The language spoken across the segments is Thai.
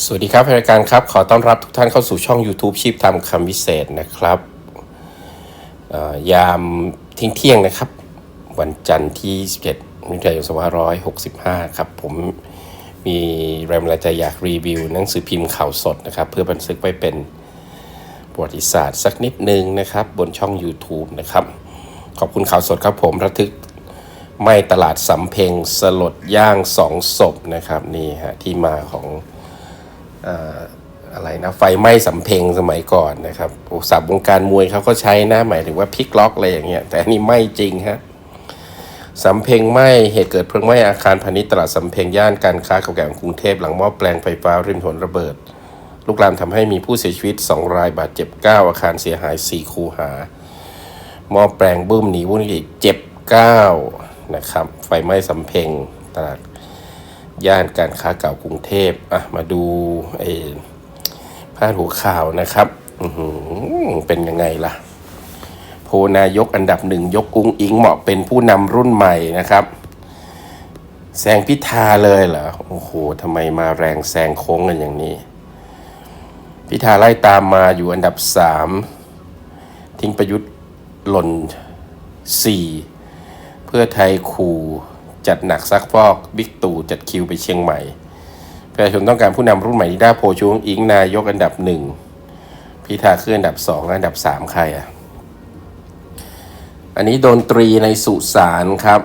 สวัสดีครับรายการครับ ขอต้อนรับทุกท่านเข้าสู่ช่อง YouTube ชีพทำคำวิเศษนะครับ ยามเที่ยงเที่ยงนะครับ วันจันทร์ที่ 17มิถุนายน2565 ครับ ผมมีแรงบันดาลใจอยากรีวิว หนังสือพิมพ์ข่าวสดนะครับ เพื่อบันทึกไว้เป็นประวัติศาสตร์สักนิดนึงนะครับ บนช่อง YouTube นะครับ ขอบคุณข่าวสดครับผมระทึกไม่ตลาดสำเพ็งสลดย่างสองศพนะครับนี่ฮะที่มาของ อะไรนะไฟไหม้สำเพ็งสมัยก่อนนะครับศัพท์วงการมวยเขาก็ใช้นะหมายถึงว่าพลิกล็อกอะไรอย่างเงี้ยแต่อันนี้ไหม้จริงฮะสำเพ็งไหม้เหตุเกิดเพลิงไหม้อาคารพาณิชย์ตลาดสำเพ็งย่านการค้าเก่าแก่ของกรุงเทพหลังหม้อแปลงไฟฟ้าริมถนนระเบิดลุกลามทำให้มีผู้เสียชีวิต 2 รายบาดเจ็บ 9 อาคารเสียหาย 4 คูหา หม้อแปลงบึ้มหนีวุ่นอีกเจ็บ 9 นะครับ ไฟไหม้สำเพ็งตลาด ย่านการค้าเก่ากรุงเทพอะมาดูไอ้พาดหัวข่าวนะครับอืเป็นยังไงล่ะ โพนายกอันดับหนึ่งยกอุ้งอิงเหมาะเป็นผู้นำรุ่นใหม่นะครับแซงพิธาเลยเหรอ โอ้โหทำไมมาแรงแซงโค้งกันอย่างนี้ พิธาไล่ตามมาอยู่อันดับสามทิ้งประยุทธ์หล่นสี่เพื่อไทยขู่ จัดหนักซักฟอกบิ๊กตู่จัดคิวไปเชียงใหม่ประชาชนต้องการผู้นำรุ่นใหม่ที่ได้โพชูงอิงนายกอันดับหนึ่งพิธาขึ้นอันดับสองอันดับสามใครอะ อันนี้ดนตรีในสุสานครับ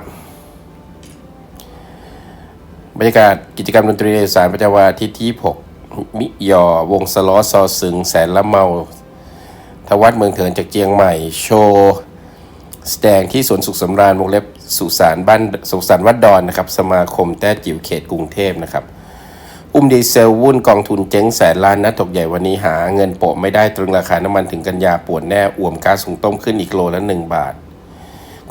บรรยากาศกิจกรรมดนตรีในสุสานประจำวันอาทิตย์ที่6มิยอ วงสล้อซอซึง แสนละเมา ทวัดเมืองเถินจากเจียงใหม่ โชว์ แสดงที่สวนสุขสำราญวงเล็บ สุสานบ้านสุสานวัดดอนนะครับสมาคมแต้จิ๋วเขตกรุงเทพนะครับอุ้มดีเซลวุ่นกองทุนเจ๊งแสนล้านนัดถกใหญ่วันนี้หาเงินโปะไม่ได้ตรึงราคาน้ำมันถึงกันยาปวดแน่อ่วมก๊าซหุงต้มขึ้นอีกโลละหนึ่งบาท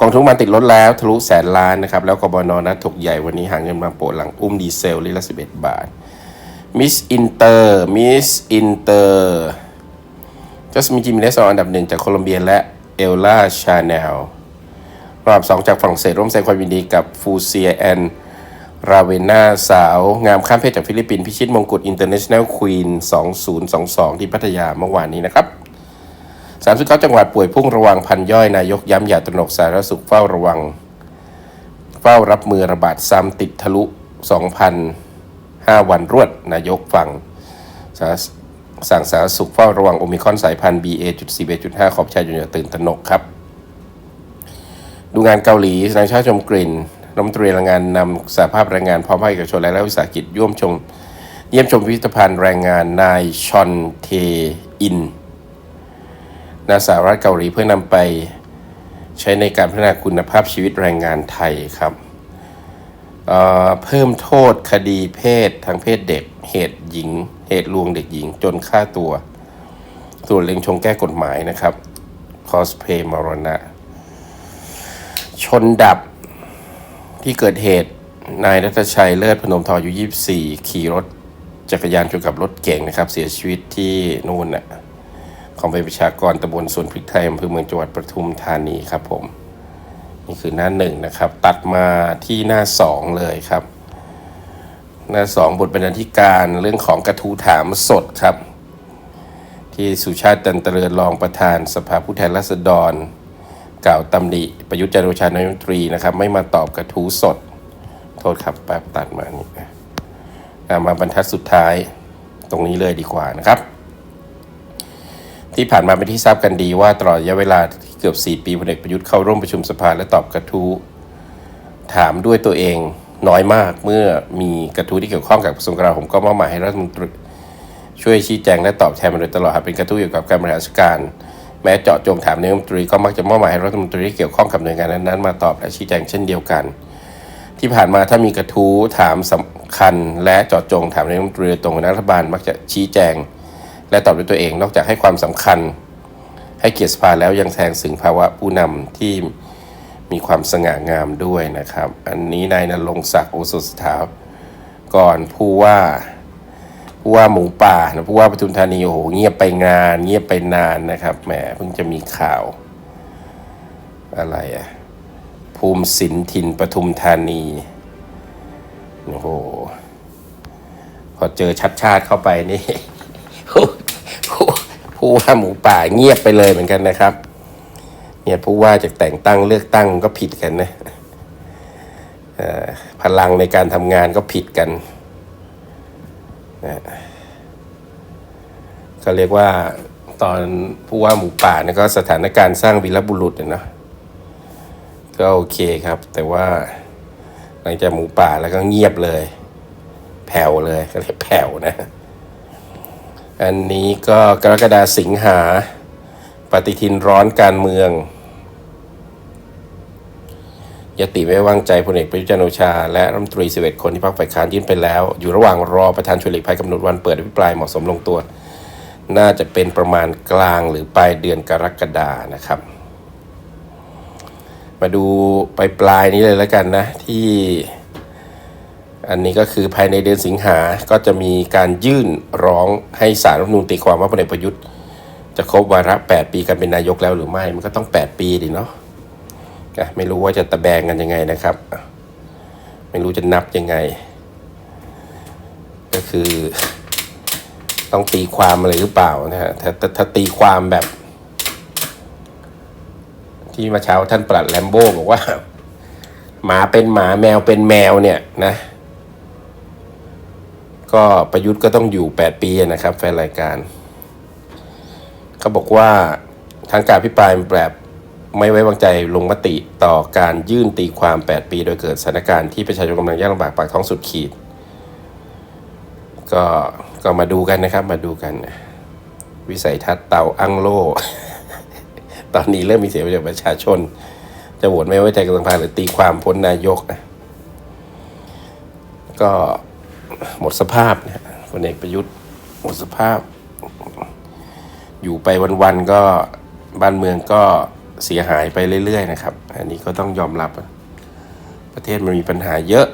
กองทุนมันติดลดแล้วทะลุแสนล้านนะครับแล้วกบนนัดถกใหญ่วันนี้หาเงินมาโปะหลังอุ้มดีเซลลิตรละ11บาทมิสอินเตอร์มิสอินเตอร์จัสมินจิมิเนสอันดับหนึ่งจากโคลอมเบียและเอลล่าชาแนล รอบสองจากฝรั่งเศสร่วมแสดงความยินดีกับฟูเซียแอนราเวนาสาว งามข้ามเพศจากฟิลิปปินส์พิชิตมงกุฎ International Queen 2022 ที่พัทยาเมื่อวานนี้นะครับ39จังหวัดป่วยพุ่งระวังพันย่อยนายกย้ำอย่าตระหนกสาธารณสุขเฝ้าระวัง เฝ้ารับมือระบาดซ้ำติดทะลุ 2,005 วันรวดนายกฟังสาสั่งสาธารณสุขเฝ้าระวังโอมิคอนสายพันธุ์ BA.41.5 ขอบชายจนอย่าตื่นตระหนกครับ ดูงานเกาหลีนายชาชมกลิ่นรัฐมนตรีแรงงานนำสหภาพแรงงานพร้อมภาคเอกชนและรัฐวิสาหกิจร่วมชม เยี่ยมชมพิพิธภัณฑ์แรงงานนายชอนเทอินนาสหรัฐเกาหลีเพื่อนำไปใช้ในการพัฒนาคุณภาพชีวิตแรงงานไทยครับเเพิ่มโทษคดีเพศทางเพศเด็ก เหตุหญิง เหตุลวงเด็กหญิงจนฆ่าตัวส่วนเล็งชงแก้กฎหมายนะครับ คอสเพย์มรณะ ชนดับที่เกิดเหตุนายรัตชัยเลิศพนมทองอายุ 24 ขี่รถจักรยานชนกับรถเก๋งนะครับ เสียชีวิตที่นู่นน่ะของไปประชากรตำบลสวนพริกไทยอำเภอเมืองจังหวัดปทุมธานีครับผม นี่คือหน้าหนึ่งนะครับ ตัดมาที่หน้าสองเลยครับ หน้าสองบทบรรณาธิการเรื่องของกระทูถามสดครับ ที่สุชาติตันเตริญรองประธานสภาผู้แทนราษฎร กล่าวตำหนิประยุทธ์จันทร์โอชานายกรัฐมนตรีนะครับ ไม่มาตอบกระทู้สด โทษครับแป๊บตัดมานี่มาบรรทัดสุดท้ายตรงนี้เลยดีกว่านะครับ ที่ผ่านมาเป็นที่ทราบกันดีว่าตลอดระยะเวลาเกือบ 4 ปีพลเอกประยุทธ์เข้าร่วมประชุมสภาและตอบกระทู้ถามด้วยตัวเองน้อยมากเมื่อมีกระทู้ที่เกี่ยวข้องกับกระทรวงกลาโหมก็มอบหมายให้รัฐมนตรีช่วยชี้แจงและตอบแทนมาโดยตลอดเป็นกระทู้เกี่ยวกับการบริหารราชการ แม้เจาะจงถามนายกรัฐมนตรีก็มักจะมอบหมายให้รัฐมนตรีที่เกี่ยวข้องกับหน่วยงานนั้นๆมาตอบและชี้แจงเช่นเดียวกัน ที่ผ่านมาถ้ามีกระทู้ถามสำคัญ และเจาะจงถามนายกรัฐมนตรีตรงรัฐบาลมักจะชี้แจง และตอบด้วยตัวเอง นอกจากให้ความสำคัญ ให้เกียรติสภาแล้วยังแสดงถึงภาวะผู้นำที่มีความสง่างามด้วยนะครับ อันนี้นายนรงศักดิ์โอสถสถาก่อนผู้ว่า ผู้ว่าหมูป่านะผู้ว่าปทุมธานีโอ้โหเงียบไปงาน เงียบไปนานนะครับแหมเพิ่งจะมีข่าว อะไรอะภูมิสินถิ่นปทุมธานีโอ้โหพอเจอชัดชาติเข้าไปนี่ผู้ว่าหมูป่าเงียบไปเลยเหมือนกันนะครับ เนี่ยผู้ว่าจากแต่งตั้งเลือกตั้งก็ผิดกันนะพลังในการทำงานก็ผิดกัน นะก็เรียกว่าตอนผู้ว่าหมูป่าเนี่ยก็สถานการณ์สร้างวีรบุรุษเนาะก็โอเคครับ แต่ว่าหลังจากหมูป่าแล้วก็เงียบเลย แผ่วเลยก็เรียกแผ่วนะ อันนี้ก็กรกฎาสิงหาปฏิทินร้อนการเมือง ยติไม่ไว้วางใจพลเอกประยุจันโอชา และรัฐมนตรี 11 คนที่พรรคฝ่ายค้านยื่นไปแล้ว อยู่ระหว่างรอประธานชวนหลีกภัยกำหนดวันเปิดอภิปรายเหมาะสมลงตัว น่าจะเป็นประมาณกลางหรือปลายเดือนกรกฎานะครับ มาดูปลายปลายนี้เลยแล้วกันนะ ที่อันนี้ก็คือภายในเดือนสิงหา ก็จะมีการยื่นร้องให้สารรัฐมนูญตีความว่าพลเอกประยุทธ์ จะครบวาระ 8 ปีการเป็นนายกแล้วหรือไม่ มันก็ต้อง 8 ปีดิเนาะ ไม่รู้ว่าจะตะแบงกันยังไงนะครับ ไม่รู้จะนับยังไง ก็คือ ต้องตีความอะไรหรือเปล่านะฮะถ้าถ้าถ้าตีความแบบ ที่มาเช้าท่านปลัดแลมโบ้บอกว่า หมาเป็นหมาแมวเป็นแมวเนี่ยนะ ก็ประยุทธ์ก็ต้องอยู่8ปีนะครับ แฟนรายการเขาบอกว่าทางการพิปรายแบบ ไม่ไว้วางใจลงมติต่อการยื่นตีความ 8 ปี โดยเกิดสถานการณ์ที่ประชาชนกำลังยากลำบากปากท้องสุดขีด ก็ก็มาดูกันนะครับมาดูกัน วิสัยทัศน์เตาอั้งโล ตอนนี้เริ่มมีเสียงจากประชาชน จะโหวตไม่ไว้ใจกำลังพาหรือตีความพ้นนายกนะก็หมดสภาพนะพลเอกประยุทธ์หมดสภาพ อยู่ไปวันๆก็บ้านเมืองก็ เสียหายไปเรื่อยๆนะครับ อันนี้ก็ต้องยอมรับ ประเทศมันมีปัญหาเยอะ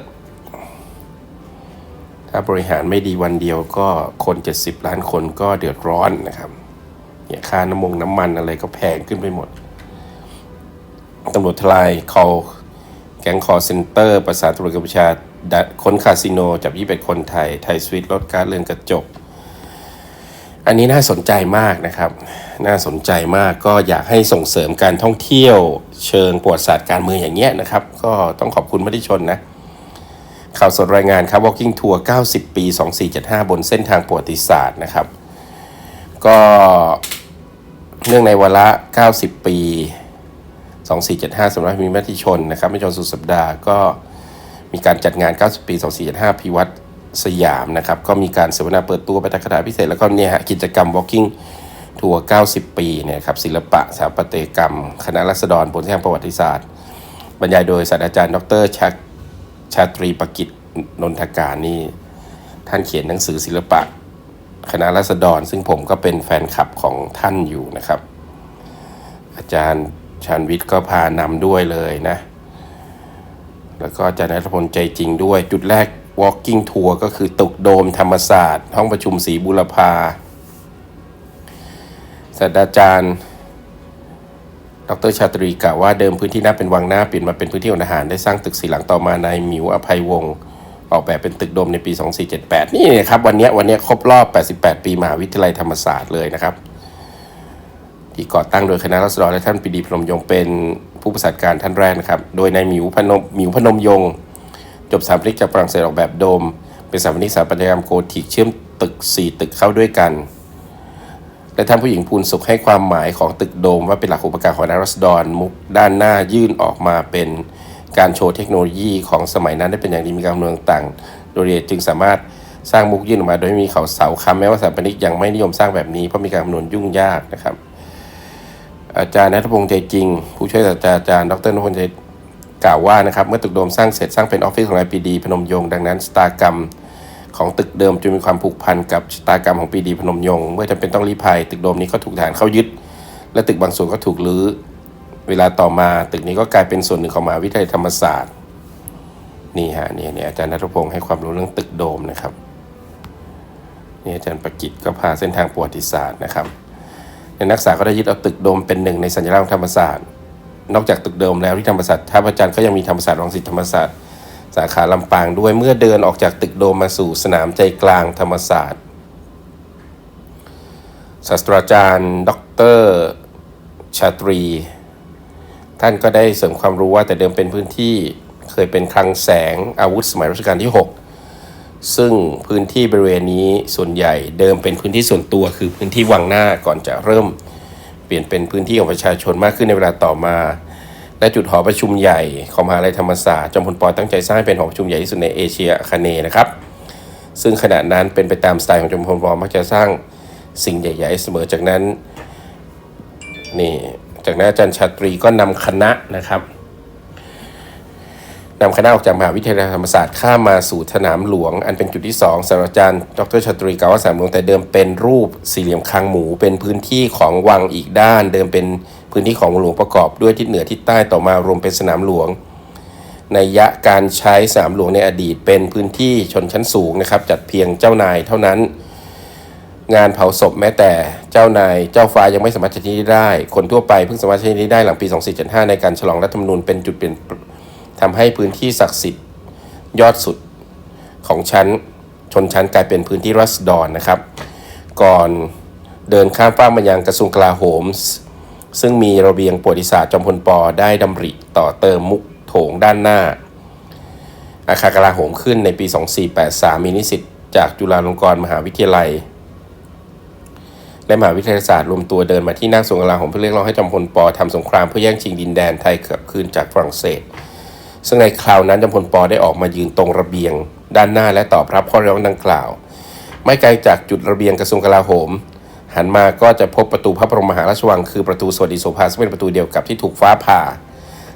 ถ้าบริหารไม่ดีวันเดียวก็คน 70 ล้านคนก็เดือดร้อนนะครับเนี่ยค่าน้ำมงน้ำมันอะไรก็แพงขึ้นไปหมดตำรวจทลาย call แก๊งคอร์เซ็นเตอร์ประสานตำรวจกัมพูชาดัดค้นคาสิโน จับ 21 คนไทย ไทยสวิตลดการเรือนกระจก นนี้น่าสนใจมากนะครับ น่าสนใจมากก็อยากให้ส่งเสริมการท่องเที่ยว เชิงประวัติศาสตร์การเมืองอย่างเงี้ยนะครับ ก็ต้องขอบคุณมติชนนะ ข่าวสดรายงานครับ Walking Tour 90 ปี 2475 บนเส้นทางประวัติศาสตร์นะครับ ก็เนื่องในวาระ 90 ปี 2475สำนักพิมพ์มติชนนะครับไม่ชนสุดสัปดาห์ก็มีการจัดงาน 90 ปี 2475พิวัตร สยามนะครับ ก็มีการเสวนาเปิดตัวปฐกถาพิเศษ แล้วก็เนี่ยฮะกิจกรรม Walking ทัวร์90 ปีเนี่ยครับศิลปะสถาปัตยกรรม คณะรัษฎรบนเส้นทางประวัติศาสตร์ บรรยายโดยศาสตราจารย์ดรชักชาตรีประกิตนนทการนี่ท่านเขียนหนังสือศิลปะ คณะรัษฎร ซึ่งผมก็เป็นแฟนคลับของท่านอยู่นะครับ อาจารย์ชานวิทย์ก็พานำด้วยเลยนะ แล้วก็อาจารย์นัทพลใจจริงด้วยจุดแรก walking tour ก็คือตึกโดมธรรมศาสตร์ ห้องประชุมศรีบุรพาศาสตราจารย์ ดรชาตรีกล่าวว่าเดิมพื้นที่หน้าเป็นวังหน้าเปลี่ยนมาเป็นพื้นที่อาหาร ได้สร้างตึกสีหลังต่อมานายหมิวอภัยวงศ์ออกแบบเป็นตึกโดมในปี 2478 นี่นะครับ วันนี้วันนี้ครบรอบ 88 ปีมหาวิทยาลัยธรรมศาสตร์เลยนะครับที่ก่อตั้งโดยคณะรัษฎรและท่านปีดีพนมยงค์เป็นผู้ประสานการท่านแรกนะครับ โดยนายหมิวพนมหมิวพนมยงค์ จบสถาปนิกจากฝรั่งเศสออกแบบโดม เป็นสถาปนิกสถาปัตยกรรมโกธิกเชื่อมตึก 4 ตึกเข้าด้วยกัน และท่านผู้หญิงภูลสุขให้ความหมายของตึกโดมว่าเป็นหลักอุปการของคณะรัษฎรมุกด้านหน้ายื่นออกมาเป็นการโชว์เทคโนโลยีของสมัยนั้นได้เป็นอย่างดีมีการคำนวณต่างโดยเอียจึงสามารถสร้างมุกยื่นออกมาโดยไม่มีเขาเสาค้ำแม้ว่าสถาปนิกยังไม่นิยมสร้างแบบนี้เพราะมีการคำนวณยุ่งยากนะครับ อาจารย์นัทพงษ์ใจจริง ผู้ช่วยศาสตราจารย์ ดรนพพลใจ กล่าวว่านะครับเมื่อตึกโดมสร้างเสร็จสร้างเป็นออฟฟิศของนายปีดีพนมยงค์ดังนั้นชะตากรรมของตึกเดิมจึงมีความผูกพันกับชะตากรรมของปีดีพนมยงค์เมื่อจำเป็นต้องรีภัย ตึกโดมนี้ก็ถูกทหารเข้ายึด และตึกบางส่วนก็ถูกรื้อ เวลาต่อมาตึกนี้ก็กลายเป็นส่วนหนึ่งของมหาวิทยาลัยธรรมศาสตร์นี่ฮะนี่นี่อาจารย์นัทพงศ์ให้ความรู้เรื่องตึกโดมนะครับนี่อาจารย์ประกิตก็พาเส้นทางประวัติศาสตร์นะครับในนักศึกษาก็ได้ยึดเอาตึกโดมเป็นหนึ่งในสัญลักษณ์ของธรรมศาสตร์ นอกจากตึกเดิมแล้วที่ธรรมศาสตร์ท่าพระจันทร์ก็ยังมีธรรมศาสตร์รังสิตธรรมศาสตร์สาขาลำปางด้วยเมื่อเดินออกจากตึกโดมมาสู่สนามใจกลางธรรมศาสตร์ศาสตราจารย์ ดรชาตรี ท่านก็ได้เสริมความรู้ว่าแต่เดิมเป็นพื้นที่เคยเป็นคลังแสงอาวุธสมัยรัชกาลที่ 6 ซึ่งพื้นที่บริเวณนี้ส่วนใหญ่เดิมเป็นพื้นที่ส่วนตัวคือพื้นที่วังหน้าก่อนจะเริ่ม เปลี่ยนเป็นพื้นที่ของประชาชนมากขึ้นในเวลาต่อมา และจุดหอประชุมใหญ่ของมหาลัยธรรมศาสตร์จอมพลปอตั้งใจสร้างเป็นหอประชุมใหญ่ที่สุดในเอเชียคาคเนนะครับ ซึ่งขณะนั้นเป็นไปตามสไตล์ของจอมพลปอมักจะสร้างสิ่งใหญ่ ๆ เสมอจากนั้นนี่จากนั้นอาจารย์ชาตรีก็นำคณะนะครับ นำคณะออกจากมหาวิทยาลัยธรรมศาสตร์ข้ามมาสู่สนามหลวง อันเป็นจุดที่2ศาสตราจารย์ดรชาตรีกล่าวว่าสนามหลวงแต่เดิมเป็นรูปสี่เหลี่ยมคางหมู เป็นพื้นที่ของวังอีกด้าน เดิมเป็นพื้นที่ของหลวงประกอบด้วยทิศเหนือทิศใต้ต่อมารวมเป็นสนามหลวงในยะการใช้สนามหลวงในอดีต เป็นพื้นที่ชนชั้นสูงนะครับ จัดเพียงเจ้านายเท่านั้น งานเผาศพแม้แต่เจ้านายเจ้าฟ้ายังไม่สามารถใช้ที่นี้ได้ คนทั่วไปเพิ่งสามารถใช้นี้ได้หลังปี 2475 ในการฉลองรัฐธรรมนูญเป็นจุดเปลี่ยน ทำให้พื้นที่ศักดิ์สิทธิ์ยอดสุดของชั้นชนชั้นกลายเป็นพื้นที่รัศดรนะครับ ก่อนเดินข้ามฟ้ากมายังกระทรวงกลาโหม ซึ่งมีระเบียงประวัติศาสตร์จอมพลปได้ดำริต่อเติมมุกโถงด้านหน้า อาคารกลาโหมขึ้นในปี 2483 มีนิสิตจากจุฬาลงกรณ์มหาวิทยาลัย และมหาวิทยาศาสตร์รวมตัวเดินมาที่หน้าสวนกลาโหมเพื่อเรียกร้องให้จอมพลปทำสงครามเพื่อแย่งชิงดินแดนไทยกลับคืนจากฝรั่งเศส ซึ่งในคราวนั้นจอมพลปได้ออกมายืนตรงระเบียง ด้านหน้าและตอบรับข้อเรียกร้องดังกล่าว ไม่ไกลจากจุดระเบียงกระทรวงกลาโหม หันมาก็จะพบประตูพระบรมมหาราชวัง คือประตูสวัสดิโสภาซึ่งเป็นประตูเดียวกับที่ถูกฟ้าผ่า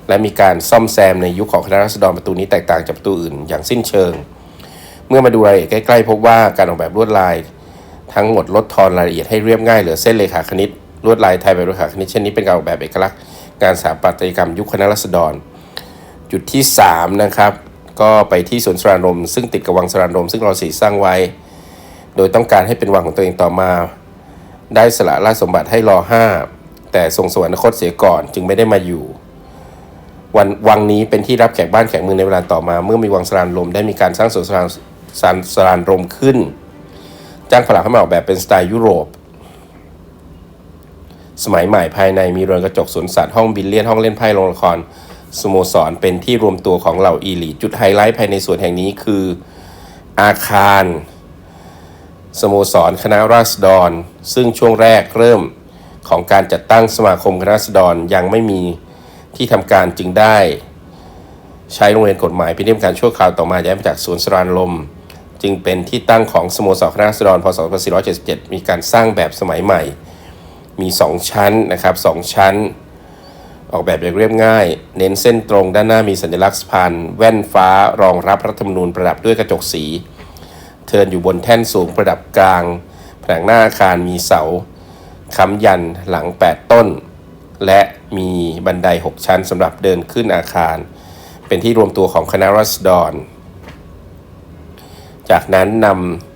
และมีการซ่อมแซมในยุคของคณะรัษฎรประตูนี้แตกต่างจากประตูอื่นอย่างสิ้นเชิง เมื่อมาดูรายละเอียดใกล้ๆ พบว่าการออกแบบลวดลาย ทั้งหมดลดทอนรายละเอียดให้เรียบง่ายเหลือเส้นเลขาคณิตลวดลายไทยแบบเลขาคณิตเช่นนี้เป็นการออกแบบเอกลักษณ์งานสถาปัตยกรรมยุคคณะรัษฎร จุดที่ 3 นะครับ ก็ไปที่สวนสรานรม ซึ่งติดกับวังสรานรม ซึ่งเราสีสร้างไว้ โดยต้องการให้เป็นวังของตัวเองต่อมา ได้สละราชสมบัติให้รอห้าแต่ทรงสวรรคตเสียก่อนจึงไม่ได้มาอยู่ วันวังนี้เป็นที่รับแขกบ้านแขกเมืองในเวลาต่อมา เมื่อมีวังสรานรมได้มีการสร้างสวนสรานสรานสรานรมขึ้น จ้างฝรั่งเข้ามาออกแบบเป็นสไตล์ยุโรปสมัยใหม่ภายในมีเรือนกระจกสวนสัตว์ห้องบิลเลียนห้องเล่นไพ่โรงละคร สโมสรเป็นที่รวมตัวของเหล่าอีลีจุดไฮไลท์ภายในสวนแห่งนี้คือ อาคารสโมสรคณะราษฎร ซึ่งช่วงแรกเริ่มของการจัดตั้งสมาคมคณะราษฎรยังไม่มีที่ทำการจึงได้ ใช้โรงเรียนกฎหมายเป็นที่ทำการชั่วคราวต่อมาย้ายมาจากสวนสรานลม จึงเป็นที่ตั้งของสโมสรคณะราษฎรพศ 2477 มีการสร้างแบบสมัยใหม่ มี 2 ชั้นนะครับ 2 ชั้น ออกแบบอย่างเรียบง่าย เน้นเส้นตรงด้านหน้ามีสัญลักษณ์สะพานแว่นฟ้ารองรับรัฐธรรมนูญประดับด้วยกระจกสี เทินอยู่บนแท่นสูงประดับกลาง ผนังหน้าอาคารมีเสาค้ำยันหลัง 8 ต้น และมีบันได 6 ชั้นสำหรับเดินขึ้นอาคาร เป็นที่รวมตัวของคณะรัษฎร จากนั้นน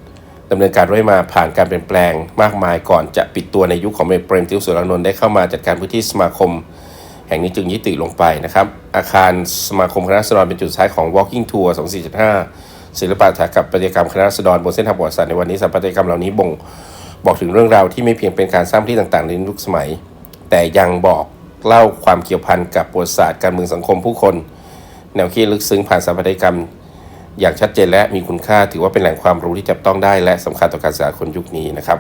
ำดำเนินการเรื่อยมาผ่านการเปลี่ยนแปลงมากมายก่อนจะปิดตัวในยุคของเปรมติวสุรานนท์ได้เข้ามาจัดการพื้นที่สมาคม แห่งนี้จึงยุติลงไปนะครับ อาคารสมาคมคณะรัษฎรเป็นจุดท้ายของ Walking Tour 2475 ศิลปะถาปัตยกรรมคณะรัษฎรบนเส้นทางประวัติศาสตร์ในวันนี้สถาปัตยกรรมเหล่านี้บ่งบอกถึงเรื่องราวที่ไม่เพียงเป็นการสร้างที่ต่างๆในยุคสมัย แต่ยังบอกเล่าความเกี่ยวพันกับประวัติศาสตร์การเมืองสังคมผู้คน แนวคิดลึกซึ้งผ่านสถาปัตยกรรม อย่างชัดเจนและมีคุณค่าถือว่าเป็นแหล่งความรู้ที่จับต้องได้และสำคัญต่อการศึกษาคนยุคนี้นะครับ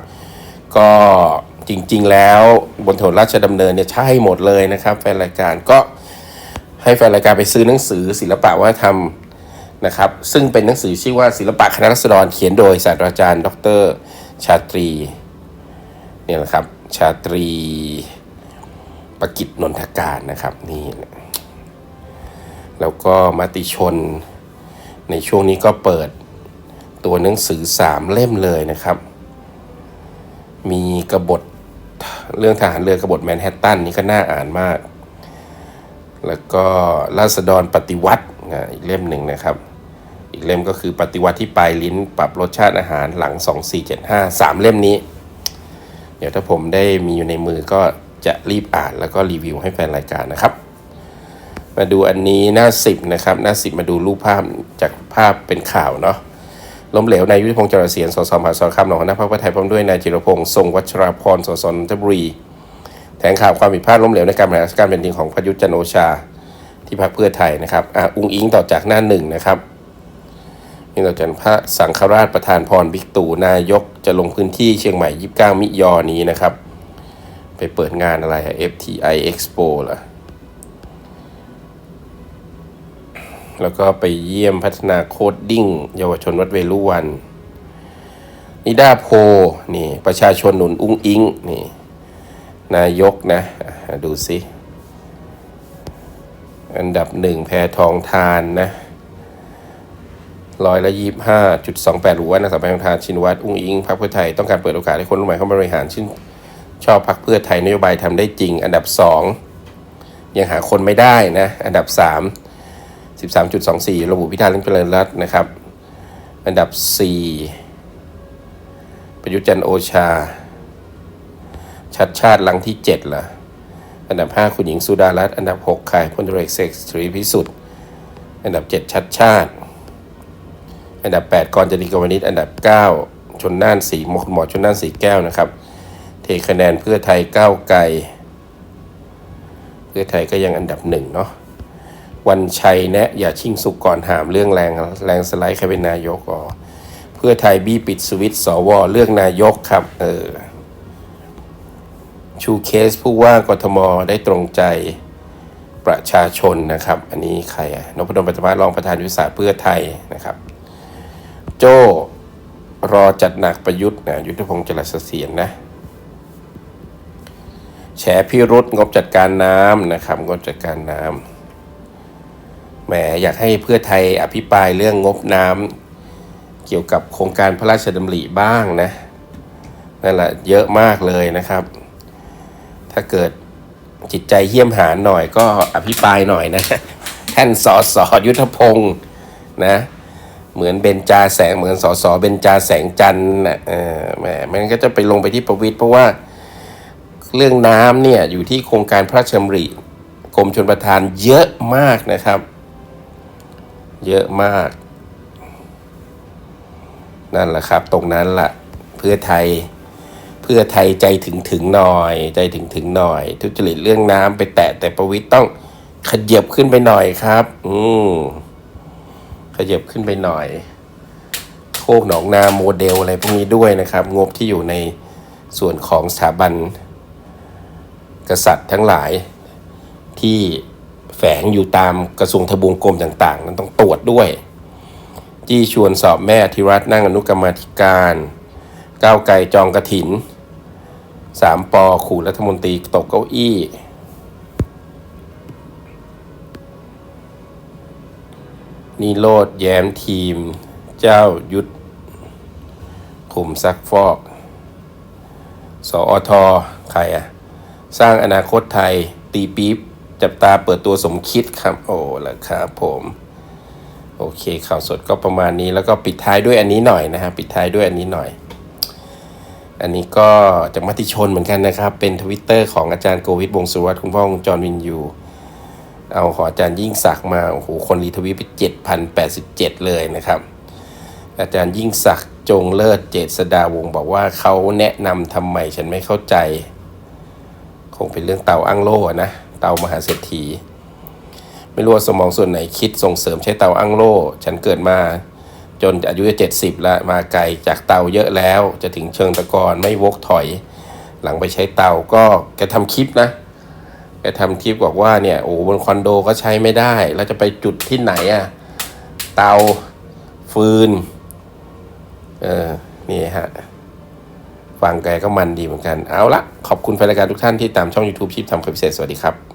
ก็ จริง ๆ แล้วบนถนนราชดำเนินเนี่ยใช่หมดเลยนะครับ แฟนรายการก็ให้แฟนรายการไปซื้อหนังสือศิลปะวัฒนธรรมนะครับ ซึ่งเป็นหนังสือชื่อว่าศิลปะคณะรัษฎรเขียนโดยศาสตราจารย์ ดร ชาตรีเนี่ยนะครับชาตรีประกิตนนทการนะครับนี่แล้วก็มติชนในช่วงนี้ก็เปิดตัวหนังสือสามเล่มเลยนะครับ มีกระบฏ เรื่องทหารเรือกบฏแมนฮัตตันนี่ก็น่าอ่านมาก แล้วก็ราษฎรปฏิวัติอีกเล่มหนึ่งนะครับ อีกเล่มก็คือปฏิวัติที่ปลายลิ้น ปรับรสชาติอาหารหลัง 2475 3 เล่มนี้ เดี๋ยวถ้าผมได้มีอยู่ในมือก็จะรีบอ่านแล้วก็รีวิวให้แฟนรายการนะครับ มาดูอันนี้หน้าสิบนะครับ หน้าสิบมาดูรูปภาพจากภาพเป็นข่าวเนาะ ล้มเหลวนายยุทธพงศ์จรเสียนสสมหาสารคามรองหัวหน้าพรรคเพื่อไทยพร้อมด้วยนายจิรพงศ์ทรงวัชราพรสสนนทบุรีแถลงข่าวความผิดพลาดล้มเหลวในการบริหารราชการแผ่นดินของพยุทธ์จันโอชา ที่พรรคเพื่อไทยนะครับอะอุ้งอิงต่อจากหน้าหนึ่งนะครับนี่ต่อจากพระสังฆราชประธานพรบิ๊กตู่นายกจะลงพื้นที่เชียงใหม่ 29 มิยอนี้นะครับ ไปเปิดงานอะไรอะ FTI Expo เห แล้วก็ไปเยี่ยมพัฒนาโคดดิ้ง เยาวชนวัดเวลุวัน นิดาโพนี่ ประชาชนหนุนอุ้งอิงนี่ นายกนะ ดูสิ อันดับหนึ่งแพทองทานนะร้อยละยี่ห้าจุดสองแปดหรือว่านักสัมพันธ์ทานชินวัตรอุ้งอิงพรรคเพื่อไทยต้องการเปิดโอกาสให้คนรุ่นใหม่เข้ามาบริหารชื่นชอบพรรคเพื่อไทยนโยบายทำได้จริง อันดับสองยังหาคนไม่ได้นะ อันดับสาม สิบสามจุดสองสี่ระบุพิธาลิมเจริญรัตน์นะครับ อันดับสี่ประยุจันทร์โอชา ชัดชาติลังที่เจ็ดล่ะอันดับ 5 คุณหญิงสุดารัตน์อันดับ6ใครพลตรเอกเสกสรีพิสุทธิ์ อันดับ 7 ชัดชาติ อันดับ 8กรจริกวนิชอันดับ 9 ชนน่านสีหมอหมอชนน่านสีแก้วนะครับ เทคะแนนเพื่อไทยก้าวไกล เพื่อไทยก็ยังอันดับหนึ่งเนาะ วันชัยแนะอย่าชิงสุกก่อนหามเรื่องแรงแรงสไลด์ใครเป็นนายกอ๋อเพื่อไทยบี้ปิดสวิตช์สวเรื่องนายกครับเออชูเคสผู้ว่ากทมได้ตรงใจประชาชนนะครับ อันนี้ใครอะนพดลปัตมารองประธานยุทธศาเพื่อไทยนะครับ โจรอจัดหนักประยุทธ์นะยุทธพงศ์จรัสเสียรนะแฉพิรุษงบจัดการน้ำนะครับ งบจัดการน้ำ หมอยากให้เพื่อไทยอภิปรายเรื่องงบน้ำเกี่ยวกับโครงการพระราชดำริบ้างนะนั่นแหละเยอะมากเลยนะครับ ถ้าเกิดจิตใจเยี่ยมหาหน่อยก็อภิปรายหน่อยนะท่านสอสอยุทธพงศ์นะเหมือนเบญจาแสงเหมือนสอสอเบญจาแสงจันทร์นะเออแหมมันก็จะไปลงไปที่ประวิตรเพราะว่าเรื่องน้ำเนี่ยอยู่ที่โครงการพระราชดำริกรมชนประทานเยอะมากนะครับ เยอะมาก นั่นแหละครับ ตรงนั้นละ่ะ เพื่อไทย เพื่อไทยใจถึงถึงหน่อย ใจถึงถึงหน่อย ทุจริตเรื่องน้ำไปแตะแต่ประวิตต้องขยับขึ้นไปหน่อยครับ อืมขยับขึ้นไปหน่อย โคกหนองนาโมเดลอะไรพวกนี้ด้วยนะครับ งบที่อยู่ในส่วนของสถาบัน กษัตริย์ทั้งหลายที่ แฝงอยู่ตามกระทรวงทบวงกรมต่าง ๆ นั้นต้องตรวจด้วย จี้ชวนสอบแม่ธิรัตน์นั่งอนุกรรมาธิการ ก้าวไกลจองกระถินสามปอขู่รัฐมนตรีตกเก้าอี้ นิโรธแย้มทีม เจ้ายุทธขุมซักฟอก สอทใครอะสร้างอนาคตไทย ตีปี๊บ จับตาเปิดตัวสมคิดครับ โอ้ละครับผม โอเค ข่าวสดก็ประมาณนี้แล้วก็ปิดท้ายด้วยอันนี้หน่อยนะฮะปิดท้ายด้วยอันนี้หน่อย อันนี้ก็จากมติชนเหมือนกันนะครับ เป็นทวิตเตอร์ของอาจารย์โกวิทวงสุวัสดิ์คุณพ่อของจอห์นวินยูเอาขออาจารย์ยิ่งศักดิ์มาโอ้โหคนรีทวิตไปเจ็ดพันแปดสิบเจ็ดเลยนะครับ อาจารย์ยิ่งศักดิ์จงเลิศเจษดาวงบอกว่าเขาแนะนำทำไมฉันไม่เข้าใจ คงเป็นเรื่องเตาอั้งโล่นะ เตามหาเศรษฐี ไม่รู้สมองส่วนไหนคิดส่งเสริมใช้เตาอั้งโล่ ฉันเกิดมา จนอายุจะเจ็ดสิบล้วมาไกลจากเตาเยอะแล้ว จะถึงเชิงตะกอนไม่วกถอย หลังไปใช้เตาก็แกทำคลิปนะแกทำคลิปบอกว่าเนี่ยโอ้บนคอนโดก็ใช้ไม่ได้ แล้วจะไปจุดที่ไหนอะเตาฟืน เออนี่ฮะฟังแกก็มันดีเหมือนกัน เอาละขอบคุณแฟนรายการทุกท่านที่ตามช่อง YouTube ชิปทำคลิปพิเศษ สวัสดีครับ